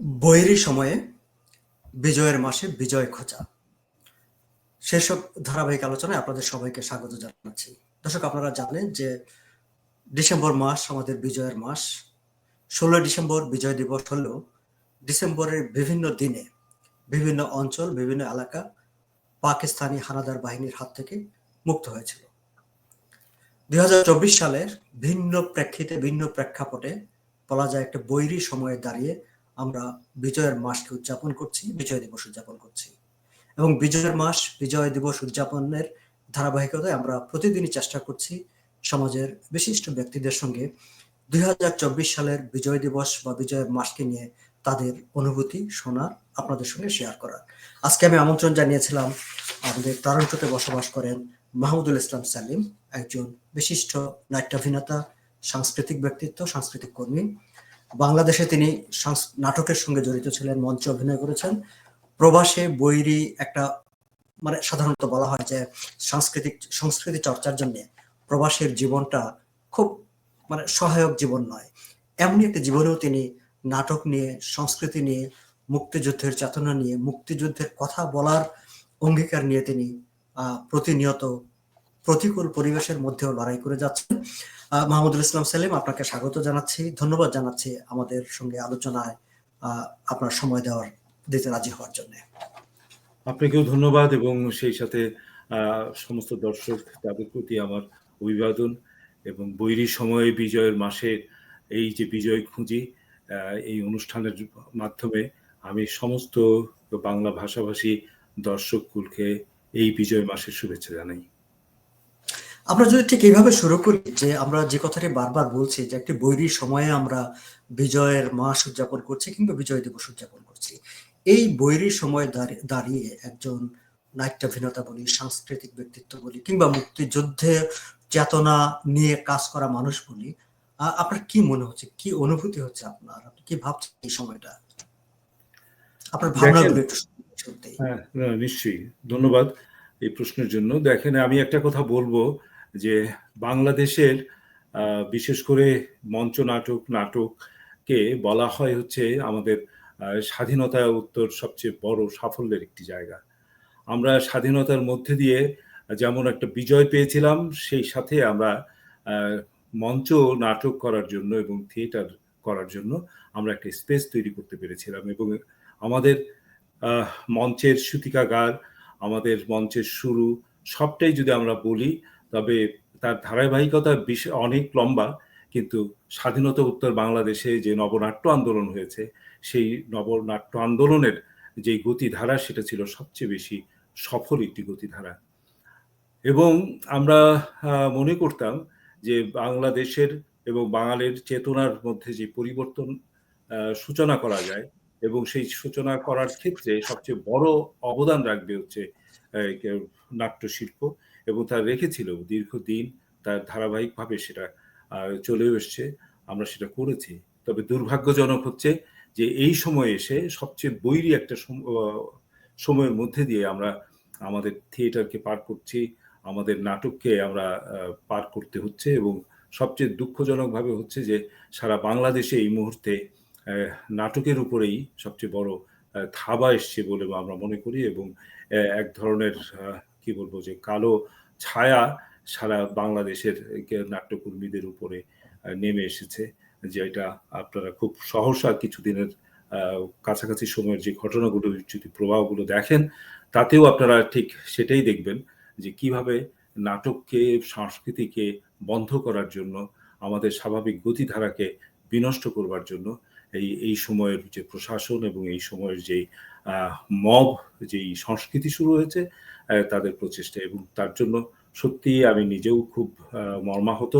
বৈরী সময়ে, বিজয়ের মাসে বিজয় খোঁজা। সেসব ধারাবাহিক আলোচনায় আপনাদের সবাইকে স্বাগত জানাচ্ছি। দর্শক, আপনারা জানেন যে ডিসেম্বর মাস আমাদের বিজয়ের মাস। ষোলোই ডিসেম্বর বিজয় দিবস হলেও ডিসেম্বরের বিভিন্ন দিনে বিভিন্ন অঞ্চল, বিভিন্ন এলাকা পাকিস্তানি হানাদার বাহিনীর হাত থেকে মুক্ত হয়েছিল। দুই হাজার চব্বিশ সালের ভিন্ন প্রেক্ষিতে, ভিন্ন প্রেক্ষাপটে বলা যায় একটা বৈরী সময়ে দাঁড়িয়ে আমরা বিজয়ের মাসকে উদযাপন করছি, বিজয় দিবস উদযাপন করছি। এবং বিজয়ের মাস, বিজয় দিবস উদযাপনের ধারাবাহিকতায় আমরা প্রতিদিনই চেষ্টা করছি সমাজের বিশিষ্ট ব্যক্তিদের সঙ্গে দুই সালের বিজয় দিবস বা বিজয়ের মাসকে নিয়ে তাদের অনুভূতি, শোনা, আপনাদের সঙ্গে শেয়ার করার আজকে আমি আমন্ত্রণ জানিয়েছিলাম আমাদের টরন্টোতে বসবাস করেন মাহমুদুল ইসলাম সালিম, একজন বিশিষ্ট নাট্যাভিনেতা, সাংস্কৃতিক ব্যক্তিত্ব, সাংস্কৃতিক কর্মী। বাংলাদেশে তিনি নাটকের সঙ্গে জড়িত ছিলেন, মঞ্চে অভিনয় করেছেন। প্রবাসে বৈরী একটা মানে সাধারণত বলা হয় যে সাংস্কৃতিক, সংস্কৃতি চর্চার জন্য প্রবাসের জীবনটা খুব মানে সহায়ক জীবন নয়। এমনই একটা জীবনেও তিনি নাটক নিয়ে, সংস্কৃতি নিয়ে, মুক্তিযুদ্ধের চেতনা নিয়ে, মুক্তিযুদ্ধের কথা বলার অঙ্গীকার নিয়ে তিনি প্রতিনিয়ত প্রতিকূল পরিবেশের মধ্যেও লড়াই করে যাচ্ছেন। মাহমুদুল ইসলাম সেলিম, আপনাকে স্বাগত জানাচ্ছি, ধন্যবাদ জানাচ্ছি আমাদের সঙ্গে আলোচনায় আপনার সময় দেওয়ার, দিতে রাজি হওয়ার জন্য। আপনাকেও ধন্যবাদ এবং সেই সাথে সমস্ত দর্শক তাদের প্রতি আমার অভিবাদন এবং বৈরী সময়ে বিজয়ের মাসে এই যে বিজয় খুঁজি এই অনুষ্ঠানের মাধ্যমে আমি সমস্ত বাংলা ভাষাভাষী দর্শক কুলকে এই বিজয় মাসের শুভেচ্ছা জানাই। আমরা যদি ঠিক এইভাবে শুরু করি যে আমরা যে কথাটি বারবার বলছি যে একটি বৈরী সময়ে আমরা বিজয়ের মাস উদযাপন করছি কিংবা বিজয় দিবস উদযাপন করছি এই বৈরী সময় দাঁড়িয়ে একজন নাট্যাভিনেতা বলি সাংস্কৃতিক ব্যক্তিত্ব বলি কিংবা মুক্তিযুদ্ধের চেতনা নিয়ে কাজ করা মানুষ বলি আপনার কি মনে হচ্ছে? কি অনুভূতি হচ্ছে আপনার? আপনি কি ভাবছেন এই সময়টা? আপনার ভাবনাগুলো একটু হ্যাঁ নিশ্চয়ই। ধন্যবাদ এই প্রশ্নের জন্য। দেখেন আমি একটা কথা বলব যে বাংলাদেশের বিশেষ করে মঞ্চ নাটক, নাটককে বলা হয় হচ্ছে আমাদের স্বাধীনতা উত্তর সবচেয়ে বড় সাফল্যের একটি জায়গা। আমরা স্বাধীনতার মধ্যে দিয়ে যেমন একটা বিজয় পেয়েছিলাম, সেই সাথে আমরা মঞ্চ নাটক করার জন্য এবং থিয়েটার করার জন্য আমরা একটা স্পেস তৈরি করতে পেরেছিলাম এবং আমাদের মঞ্চের সুতিকাগার, আমাদের মঞ্চের শুরু সবটাই যদি আমরা বলি তবে তার ধারাবাহিকতা অনেক লম্বা, কিন্তু স্বাধীনতা উত্তর বাংলাদেশে যে নবনাট্য আন্দোলন হয়েছে, সেই নবনাট্য আন্দোলনের যে গতিধারা, সেটা ছিল সবচেয়ে বেশি সফল একটি গতিধারা। এবং আমরা মনে করতাম যে বাংলাদেশের এবং বাঙালির চেতনার মধ্যে যে পরিবর্তন সূচনা করা যায় এবং সেই সূচনা করার ক্ষেত্রে সবচেয়ে বড় অবদান রাখবে হচ্ছে নাট্যশিল্প। এবং তার রেখেছিল দীর্ঘদিন তার ধারাবাহিকভাবে সেটা চলেও এসছে, আমরা সেটা করেছি। তবে দুর্ভাগ্যজনক হচ্ছে যে এই সময়ে এসে সবচেয়ে বৈরী একটা সময়ের মধ্যে দিয়ে আমরা আমাদের থিয়েটারকে পার করছি, আমাদের নাটককে আমরা পার করতে হচ্ছে এবং সবচেয়ে দুঃখজনকভাবে হচ্ছে যে সারা বাংলাদেশে এই মুহূর্তে নাটকের উপরেই সবচেয়ে বড় থাবা এসছে বলে আমরা মনে করি এবং এক ধরনের কি বলব যে কালো ছায়া সারা বাংলাদেশের নাট্যকর্মীদের উপরে নেমে এসেছে যেটা আপনারা খুব সহসা কিছুদিনের কাছাকাছি সময়ের যে ঘটনাগুলো, যদি প্রবাহগুলো দেখেন, তাতেও আপনারা ঠিক সেটাই দেখবেন যে কীভাবে নাটককে, সংস্কৃতিকে বন্ধ করার জন্য, আমাদের স্বাভাবিক গতিধারাকে বিনষ্ট করবার জন্য এই এই সময়ের যে প্রশাসন এবং এই সময়ের যে মব, যেই সংস্কৃতি শুরু হয়েছে তাদের প্রচেষ্টা এবং তার জন্য সত্যি আমি নিজেও খুব মর্মাহত।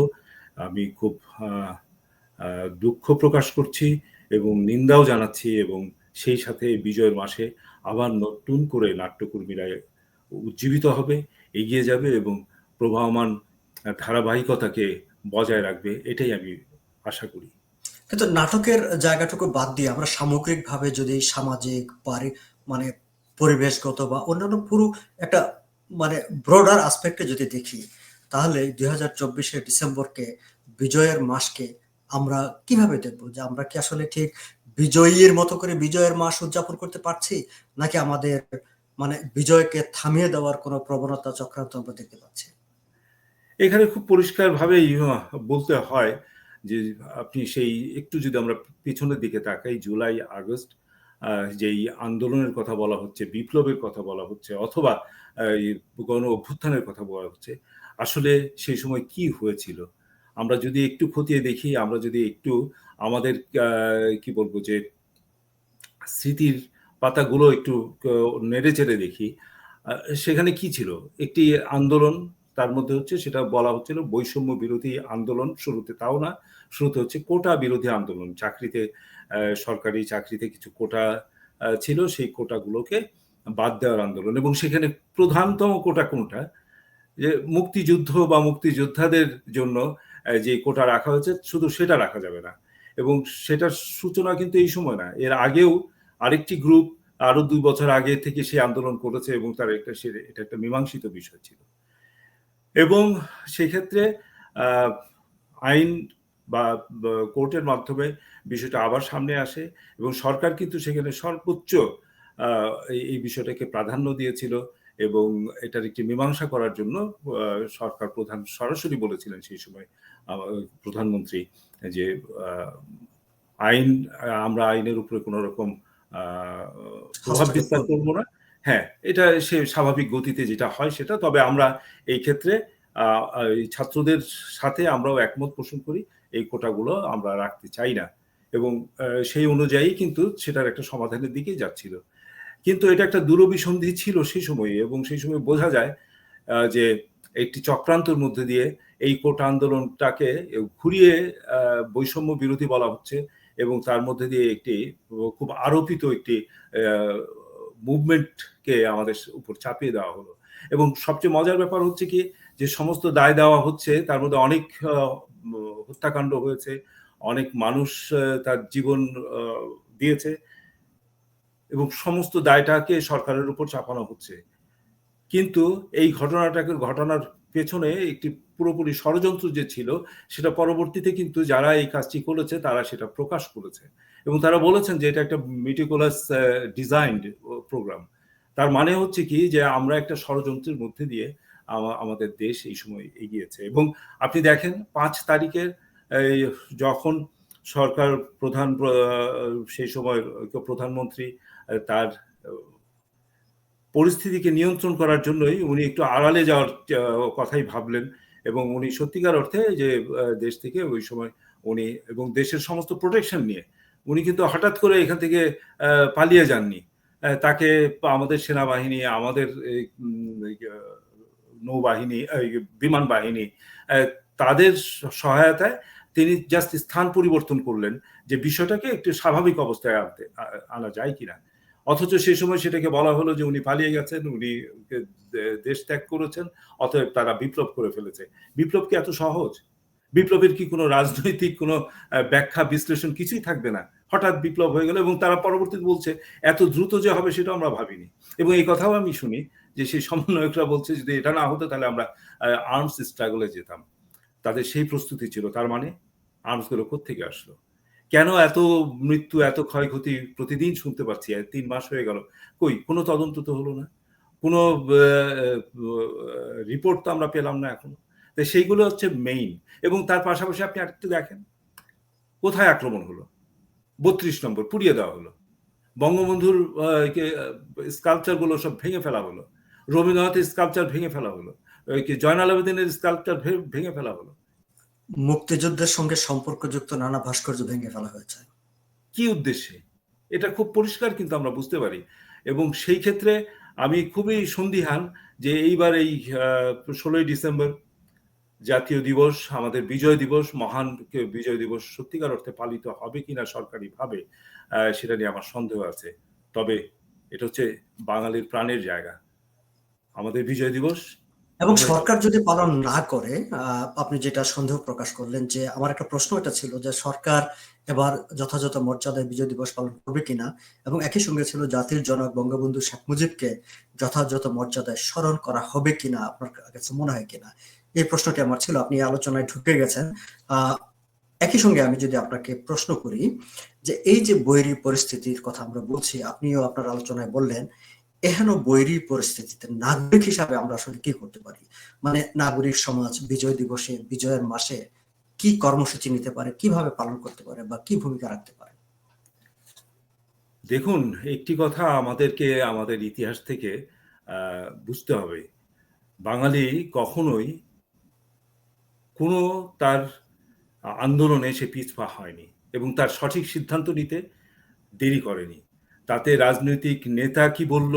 আমি খুব দুঃখ প্রকাশ করছি এবং নিন্দাও জানাচ্ছি এবং সেই সাথে বিজয়ের মাসে আবার নতুন করে নাট্যকর্মীরা উজ্জীবিত হবে, এগিয়ে যাবে এবং প্রবাহমান ধারাবাহিকতাকে বজায় রাখবে, এটাই আমি আশা করি। কিন্তু নাটকের জায়গাটুকু বাদ দিয়ে আমরা সামগ্রিকভাবে যদি সামাজিক, পারি মানে পরিবেশগত বা অন্যান্য পুরো একটা মানে ব্রডার আসপেক্টে যদি দেখি, তাহলে দুই হাজার চব্বিশে ডিসেম্বরকে, বিজয়ের মাসকে আমরা কীভাবে দেখব? যে আমরা কি আসলে ঠিক বিজয়ীর মতো করে বিজয়ের মাস উদযাপন করতে পারছি? নাকি আমাদের মানে বিজয়কে থামিয়ে দেওয়ার কোনো প্রবণতা চক্রান্ত আমরা দেখতে পাচ্ছি? এখানে খুব পরিষ্কারভাবেই বলতে হয় যে আপনি সেই একটু যদি আমরা পিছনের দিকে তাকাই, জুলাই, আগস্ট যেই আন্দোলনের কথা বলা হচ্ছে, বিপ্লবের কথা বলা হচ্ছে, অথবা গণ অভ্যুত্থানের কথা বলা হচ্ছে, আসলে সেই সময় কি হয়েছিল? আমরা যদি একটু খতিয়ে দেখি, আমরা যদি একটু আমাদের কি বলব যে, স্মৃতির পাতাগুলো একটু নেড়ে চেড়ে দেখি সেখানে কি ছিল? একটি আন্দোলন তার মধ্যে হচ্ছে সেটা বলা হচ্ছিল বৈষম্য বিরোধী আন্দোলন শুরুতে। তাও না, শুরুতে হচ্ছে কোটা বিরোধী আন্দোলন। চাকরিতে সরকারি চাকরিতে কিছু কোটা ছিল, সেই কোটাগুলোকে বাদ দেওয়ার আন্দোলন। এবং সেখানে প্রধানতম কোটা কোনটা? যে মুক্তিযুদ্ধ বা মুক্তিযোদ্ধাদের জন্য যে কোটা রাখা হয়েছে, শুধু সেটা রাখা যাবে না। এবং সেটার সূচনা কিন্তু এই সময় না। এর আগেও আরেকটি গ্রুপ আরও দুই বছর আগে থেকে সে আন্দোলন করেছে এবং তার একটা এটা একটা মীমাংসিত বিষয় ছিল। এবং সেক্ষেত্রে আইন বা কোর্টের মাধ্যমে বিষয়টা আবার সামনে আসে এবং সরকার কিন্তু সেখানে সর্বোচ্চ এই এই বিষয়টাকে প্রাধান্য দিয়েছিল এবং এটার একটি মীমাংসা করার জন্য সরকার প্রধান সরাসরি বলেছিলেন সেই সময় প্রধানমন্ত্রী যে আইন আমরা আইনের উপরে কোনো রকম প্রভাব বিস্তার করব না। হ্যাঁ এটা সে স্বাভাবিক গতিতে যেটা হয় সেটা। তবে আমরা এই ক্ষেত্রে ছাত্রদের সাথে আমরাও একমত পোষণ করি, এই কোটাগুলো আমরা রাখতে চাই না। এবং সেই অনুযায়ী কিন্তু সেটার একটা সমাধানের দিকে যাচ্ছিল। কিন্তু এটা একটা দূরভিসন্ধি ছিল সেই সময়ে এবং সেই সময় বোঝা যায় যে একটি চক্রান্তর মধ্যে দিয়ে এই কোটা আন্দোলনটাকে ঘুরিয়ে বৈষম্য বিরোধী বলা হচ্ছে এবং তার মধ্যে দিয়ে একটি খুব আরোপিত একটি মুভমেন্টকে আমাদের উপর চাপিয়ে দেওয়া হলো। এবং সবচেয়ে মজার ব্যাপার হচ্ছে কি, যে সমস্ত দায় দেওয়া হচ্ছে, তার মধ্যে অনেক হত্যাকাণ্ড হয়েছে, অনেক মানুষ তার জীবন দিয়েছে, এবং সমস্ত দায়টাকে সরকারের উপর চাপানো হচ্ছে। কিন্তু এই ঘটনাটাকে, ঘটনার পেছনে একটি পুরোপুরি ষড়যন্ত্র যে ছিল, সেটা পরবর্তীতে কিন্তু যারা এই কাজটি করেছে, তারা সেটা প্রকাশ করেছে। এবং তারা বলেছেন যে এটা একটা মিটিকুলাস ডিজাইনড প্রোগ্রাম তার মানে হচ্ছে কি যে আমরা একটা ষড়যন্ত্রের মধ্যে দিয়ে আমাদের দেশ এই সময় এগিয়েছে। এবং আপনি দেখেন পাঁচ তারিখের যখন সরকার প্রধান সেই সময় প্রধানমন্ত্রী, তার পরিস্থিতিকে নিয়ন্ত্রণ করার জন্যই উনি একটু আড়ালে যাওয়ার কথাই ভাবলেন এবং উনি সত্যিকার অর্থে যে দেশ থেকে ওই সময় উনি এবং দেশের সমস্ত প্রোটেকশন নিয়ে উনি কিন্তু হঠাৎ করে এখান থেকে পালিয়ে যাননি। তাকে আমাদের সেনাবাহিনী, আমাদের নৌবাহিনী বিমান বাহিনী তাদের সহায়তায় তিনি জাস্ট স্থান পরিবর্তন করলেন যে বিষয়টাকে একটু স্বাভাবিক অবস্থায় আনতে আনা যায় কিনা। অথচ সেই সময় সেটাকে বলা হলো যে উনি পালিয়ে গেছেন, উনি দেশ ত্যাগ করেছেন, অতএব তারা বিপ্লব করে ফেলেছে। বিপ্লব কি এত সহজ? বিপ্লবের কি কোনো রাজনৈতিক কোনো ব্যাখ্যা, বিশ্লেষণ কিছুই থাকবে না? হঠাৎ বিপ্লব হয়ে গেল এবং তারা পরবর্তীতে বলছে, এত দ্রুত যে হবে সেটা আমরা ভাবিনি। এবং এই কথাও আমি শুনি যে সেই সমন্বয়করা বলছে, যদি এটা না হতো তাহলে আমরা আর্মস স্ট্রাগলে যেতাম। তাদের সেই প্রস্তুতি ছিল। তার মানে আর্মসগুলো কোথেকে আসলো? কেন এত মৃত্যু, এত ক্ষয়ক্ষতি প্রতিদিন শুনতে পাচ্ছি? তিন মাস হয়ে গেল। কই, কোনো তদন্ত তো হলো না। কোনো রিপোর্ট তো আমরা পেলাম না এখনও। তো সেইগুলো হচ্ছে মেইন এবং তার পাশাপাশি আপনি একটু দেখেন, কোথায় আক্রমণ হলো? বত্রিশ নম্বর, পুড়িয়ে দেওয়া হলো। বঙ্গবন্ধুর স্কাল্পচারগুলো সব ভেঙে ফেলা হলো। রবীন্দ্রনাথের স্কাল্পচার ভেঙে ফেলা হলো। জয়নাল আবেদিনের স্কাল্পচার ভেঙে ফেলা হলো। মুক্তিযুদ্ধের সঙ্গে সম্পর্কযুক্ত নানা ভাস্কর্য ভেঙে ফেলা হয়েছে। কি উদ্দেশ্যে? এটা খুব পরিষ্কার কিন্তু আমরা বুঝতে পারি। এবং সেই ক্ষেত্রে আমি খুবই সন্দিহান যে এইবার এই ষোলোই ডিসেম্বর জাতীয় দিবস, আমাদের বিজয় দিবস, মহান বিজয় দিবস সত্যিকার অর্থে পালিত হবে কিনা সরকারি ভাবে সেটা নিয়ে আমার সন্দেহ আছে। তবে এটা হচ্ছে বাঙালির প্রাণের জায়গা। আমাদের বিজয় দিবস এবং সরকার যদি পালন না করে আপনি যেটা সন্দেহ প্রকাশ করলেন যে আমার একটা প্রশ্ন এটা ছিল যে সরকার এবার যথাযথ মর্যাদায় বিজয় দিবস পালন করবে কিনা? এবং একই সঙ্গে ছিল জাতির জনক বঙ্গবন্ধু শেখ মুজিবকে যথাযথ মর্যাদায় স্মরণ করা হবে কিনা? আপনার কাছে মনে হয় কিনা? এই প্রশ্নটি আমার ছিল আপনি আলোচনায় ঢুকে গেছেন। আহ একই সঙ্গে আমি যদি আপনাকে প্রশ্ন করি যে এই যে বৈরী পরিস্থিতির কথা আমরা বলছি আপনিও আপনার আলোচনায় বললেন এহেন বৈরী পরিস্থিতিতে নাগরিক হিসাবে আমরা আসলে কি করতে পারি? মানে নাগরিক সমাজ, বিজয় দিবসে, বিজয়ের মাসে কি কর্মসূচি নিতে পারে, কীভাবে পালন করতে পারে বা কি ভূমিকা রাখতে পারে? দেখুন, একটি কথা আমাদেরকে আমাদের ইতিহাস থেকে বুঝতে হবে। বাঙালি কখনোই কোনো তার আন্দোলনে সে পিছপা হয়নি এবং তার সঠিক সিদ্ধান্ত নিতে দেরি করেনি। তাতে রাজনৈতিক নেতা কি বলল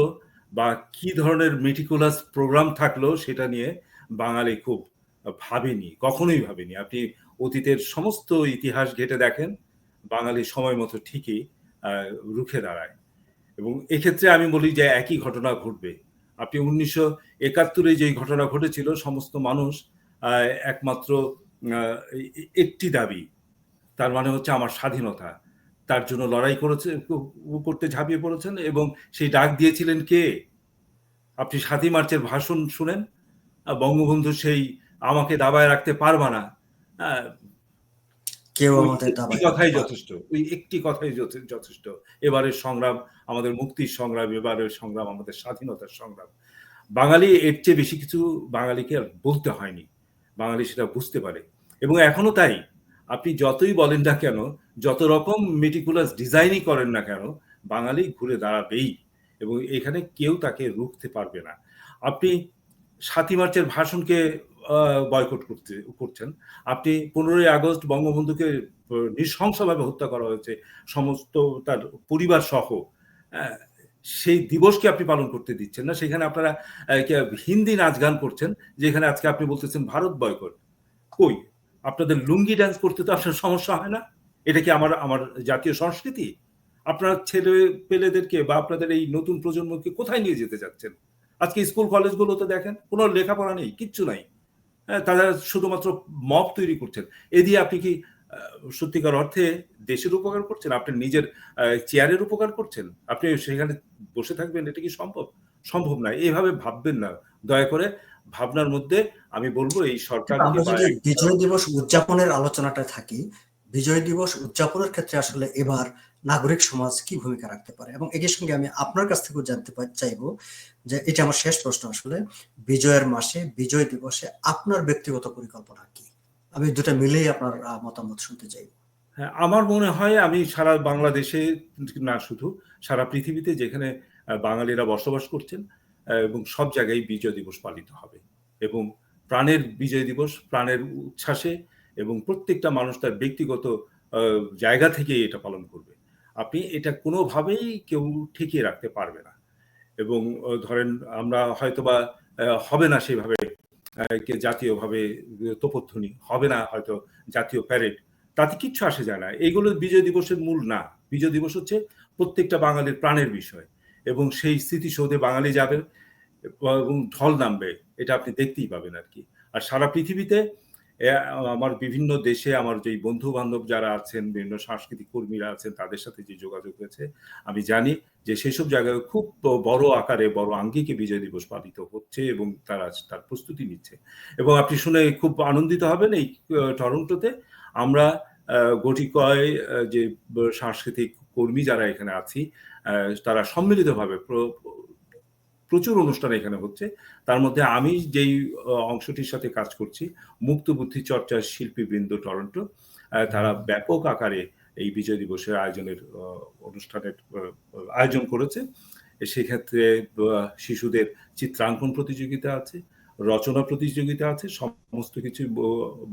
বা কি ধরনের মেটিকুলাস প্রোগ্রাম থাকল সেটা নিয়ে বাঙালি খুব ভাবেনি, কখনোই ভাবেনি। আপনি অতীতের সমস্ত ইতিহাস ঘেটে দেখেন, বাঙালি সময় মতো ঠিকই রুখে দাঁড়ায়। এবং এক্ষেত্রে আমি বলি যে একই ঘটনা ঘটবে। আপনি উনিশশো একাত্তরে যেই ঘটনা ঘটেছিল, সমস্ত মানুষ একমাত্র একটি দাবি, তার মানে হচ্ছে আমার স্বাধীনতা। তার জন্য লড়াই করেছে করতে ঝাঁপিয়ে পড়েছেন এবং সেই ডাক দিয়েছিলেন কে? আপনি সাতই মার্চের ভাষণ শুনেন বঙ্গবন্ধু সেই আমাকে দাবায় রাখতে পারবা না। কেউ আমাদের একটি কথাই যথেষ্ট ওই একটি কথাই যথেষ্ট। এবারের সংগ্রাম আমাদের মুক্তির সংগ্রাম এবারের সংগ্রাম আমাদের স্বাধীনতার সংগ্রাম। বাঙালি এর চেয়ে বেশি কিছু বাঙালিকে আর বলতে হয়নি। বাঙালি সেটা বুঝতে পারে। এবং এখনও তাই। আপনি যতই বলেন না কেন, যত রকম মেটিকুলাস ডিজাইনই করেন না কেন, বাঙালি ঘুরে দাঁড়াবেই এবং এখানে কেউ তাকে রুখতে পারবে না। আপনি সাতই মার্চের ভাষণকে বয়কট করতে, করছেন। আপনি পনেরোই আগস্ট বঙ্গবন্ধুকে নৃশংসভাবে হত্যা করা হয়েছে, সমস্ত তার পরিবার সহ। সেই দিবসকে আপনি পালন করতে দিচ্ছেন না। সেখানে আপনারা হিন্দি নাচ গান করছেন, যেখানে আজকে আপনি বলতেছেন ভারত বয়কট কই? আপনাদের লুঙ্গি ডান্স করতে তো আপনার সমস্যা হয় না? এটা কি আমার আমার জাতীয় সংস্কৃতি? আপনার ছেলে পেলেদেরকে বা আপনাদের এই নতুন প্রজন্মকে কোথায় নিয়ে যেতে যাচ্ছেন আজকে স্কুল কলেজগুলোতে দেখেন কোনো লেখাপড়া নেই কিচ্ছু নাই। হ্যাঁ, তারা শুধুমাত্র মব তৈরি করছেন। এ দিয়ে আপনি কি সত্যিকার অর্থে দেশের উপকার করছেন? আপনি নিজের চেয়ারের উপকার করছেন? আপনি সেখানে বসে থাকবেন এটা কি সম্ভব? সম্ভব নয় এইভাবে ভাববেন না। দয়া করে ভাবনার মধ্যে আমি বলব এই এই- বিজয় দিবস উদযাপনের আলোচনাটা থাকি বিজয় দিবস উদযাপনের ক্ষেত্রে আসলে এবার নাগরিক সমাজ কি ভূমিকা রাখতে পারে? এবং এর সঙ্গে আমি আপনার কাছ থেকেও জানতে চাইব যে এটা আমার শেষ প্রশ্ন আসলে বিজয়ের মাসে বিজয় দিবসে আপনার ব্যক্তিগত পরিকল্পনা কি? আমি দুটা মিলেই আপনার মতামত শুনতে চাই। হ্যাঁ, আমার মনে হয় আমি সারা বাংলাদেশে না শুধু সারা পৃথিবীতে যেখানে বাঙালিরা বসবাস করছেন এবং সব জায়গায় বিজয় দিবস পালিত হবে। এবং প্রাণের বিজয় দিবস, প্রাণের উচ্ছ্বাসে এবং প্রত্যেকটা মানুষ তার ব্যক্তিগত জায়গা থেকে এটা পালন করবে। আপনি এটা কোনোভাবেই কেউ ঠেকিয়ে রাখতে পারবে না। এবং ধরেন আমরা হয়তোবা হবে না সেভাবে জাতীয়ভাবে তোপধ্বনি, হবে না হয়তো জাতীয় প্যারেড তাতে কিচ্ছু আসে যায় না। এইগুলো বিজয় দিবসের মূল না। বিজয় দিবস হচ্ছে প্রত্যেকটা বাঙালির প্রাণের বিষয়। এবং সেই স্মৃতিসৌধে বাঙালি যাবে এবং ঢল নামবে এটা আপনি দেখতেই পাবেন আর কি। আর সারা পৃথিবীতে আমার বিভিন্ন দেশে আমার যে বন্ধু বান্ধব যারা আছেন বিভিন্ন সাংস্কৃতিক কর্মীরা আছেন তাদের সাথে যে যোগাযোগ হয়েছে আমি জানি যে সেসব জায়গায় খুব বড় আকারে বড় আঙ্গিকে বিজয় দিবস পালিত হচ্ছে এবং তারা তার প্রস্তুতি নিচ্ছে। এবং আপনি শুনে খুব আনন্দিত হবেন এই টরন্টোতে। আমরা আহ, গটিকয় যে সাংস্কৃতিক কর্মী যারা এখানে আছি তারা সম্মিলিতভাবে প্রচুর অনুষ্ঠান এখানে হচ্ছে। তার মধ্যে আমি যেই অংশটির সাথে কাজ করছি মুক্ত বুদ্ধি চর্চার শিল্পীবৃন্দ টরন্টো তারা ব্যাপক আকারে এই বিজয় দিবসের আয়োজনের অনুষ্ঠানের আয়োজন করেছে। সেক্ষেত্রে শিশুদের চিত্রাঙ্কন প্রতিযোগিতা আছে রচনা প্রতিযোগিতা আছে, সমস্ত কিছু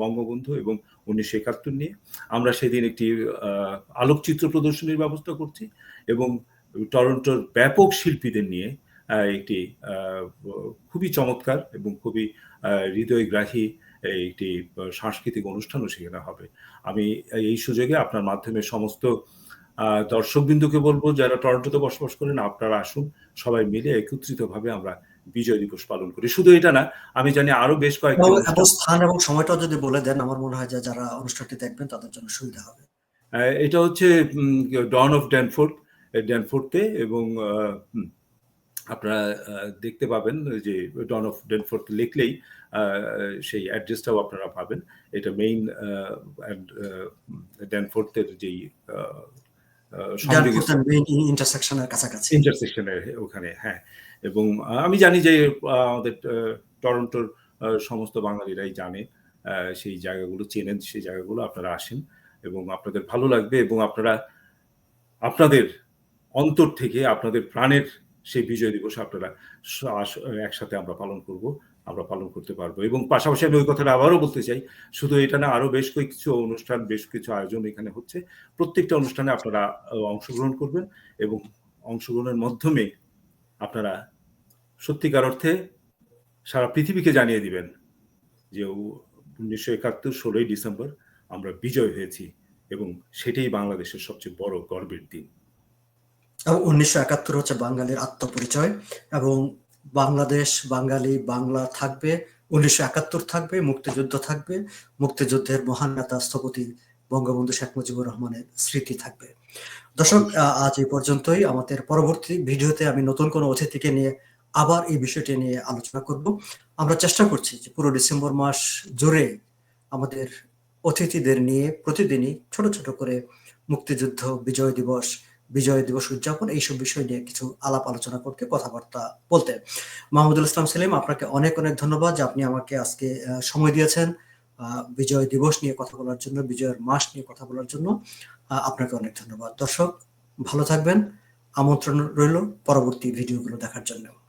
বঙ্গবন্ধু এবং উনিশশো একাত্তর নিয়ে। আমরা সেদিন একটি আলোকচিত্র প্রদর্শনীর ব্যবস্থা করছি এবং টরন্টোর ব্যাপক শিল্পীদের নিয়ে একটি খুবই চমৎকার এবং খুবই হৃদয়গ্রাহী একটি সাংস্কৃতিক অনুষ্ঠানও সেখানে হবে। আমি এই সুযোগে আপনার মাধ্যমে সমস্ত দর্শকবিন্দুকে বলব, যারা টরন্টোতে বসবাস করেন, আপনারা আসুন, সবাই মিলে একত্রিতভাবে আমরা বিজয় দিবস পালন করি। শুধু এটা না আমি জানি আরও বেশ কয়েকটি স্থান এবং সময়টাও যদি বলে দেন আমার মনে হয় যে যারা অনুষ্ঠানটি দেখবেন তাদের জন্য সুবিধা হবে। এটা হচ্ছে ডন অফ ড্যানফোর্ড ড্যানফোর্ডতে এবং আপনারা দেখতে পাবেন যে ডন অফ ডেনফোর্থ লিখলেই আহ, সেই অ্যাড্রেসটাও আপনারা পাবেন। এটা মেইন ডেনফোর্থের যেই ইন্টারসেকশনের কাছাকাছি। ইন্টারসেকশনের ওখানে হ্যাঁ। এবং আমি জানি যে আমাদের টরন্টোর সমস্ত বাঙালিরাই জানে সেই জায়গাগুলো, চেনেন সেই জায়গাগুলো, আপনারা আসেন এবং আপনাদের ভালো লাগবে এবং আপনারা, আপনাদের অন্তর থেকে আপনাদের প্রাণের সেই বিজয় দিবস আপনারা একসাথে আমরা পালন করব, আমরা পালন করতে পারব এবং পাশাপাশি আমি ওই কথাটা আবারও বলতে চাই, শুধু এটা না, আরও বেশ কিছু অনুষ্ঠান, বেশ কিছু আয়োজন এখানে হচ্ছে, প্রত্যেকটা অনুষ্ঠানে আপনারা অংশগ্রহণ করবেন এবং অংশগ্রহণের মাধ্যমে আপনারা সত্যিকার অর্থে সারা পৃথিবীকে জানিয়ে দিবেন যে উনিশশো একাত্তর ষোলোই ডিসেম্বর আমরা বিজয় হয়েছি এবং সেটাই বাংলাদেশের সবচেয়ে বড় গর্বের দিন। উনিশশো একাত্তর হচ্ছে বাঙালির আত্মপরিচয় এবং বাংলাদেশ, বাঙালি, বাংলা থাকবে, উনিশশো একাত্তর থাকবে, মুক্তিযুদ্ধ থাকবে, মুক্তিযুদ্ধের মহান নেতা স্থপতি বঙ্গবন্ধু শেখ মুজিবুর রহমানের স্মৃতি থাকবে। দর্শক আজ এই পর্যন্তই। আমাদের পরবর্তী ভিডিওতে আমি নতুন কোনো অতিথিকে নিয়ে আবার এই বিষয়টি নিয়ে আলোচনা করব। আমরা চেষ্টা করছি যে পুরো ডিসেম্বর মাস জুড়ে আমাদের অতিথিদের নিয়ে প্রতিদিনই ছোট ছোট করে মুক্তিযুদ্ধ, বিজয় দিবস বিজয় দিবস উদযাপন, এইসব বিষয় নিয়ে কিছু আলাপ আলোচনা করতে, কথাবার্তা বলতে। মাহমুদুল ইসলাম সেলিম, আপনাকে অনেক অনেক ধন্যবাদ যে আপনি আমাকে আজকে সময় দিয়েছেন বিজয় দিবস নিয়ে কথা বলার জন্য, বিজয়ের মাস নিয়ে কথা বলার জন্য। আপনাকে অনেক ধন্যবাদ। দর্শক ভালো থাকবেন। আমন্ত্রণ রইল পরবর্তী ভিডিওগুলো দেখার জন্য।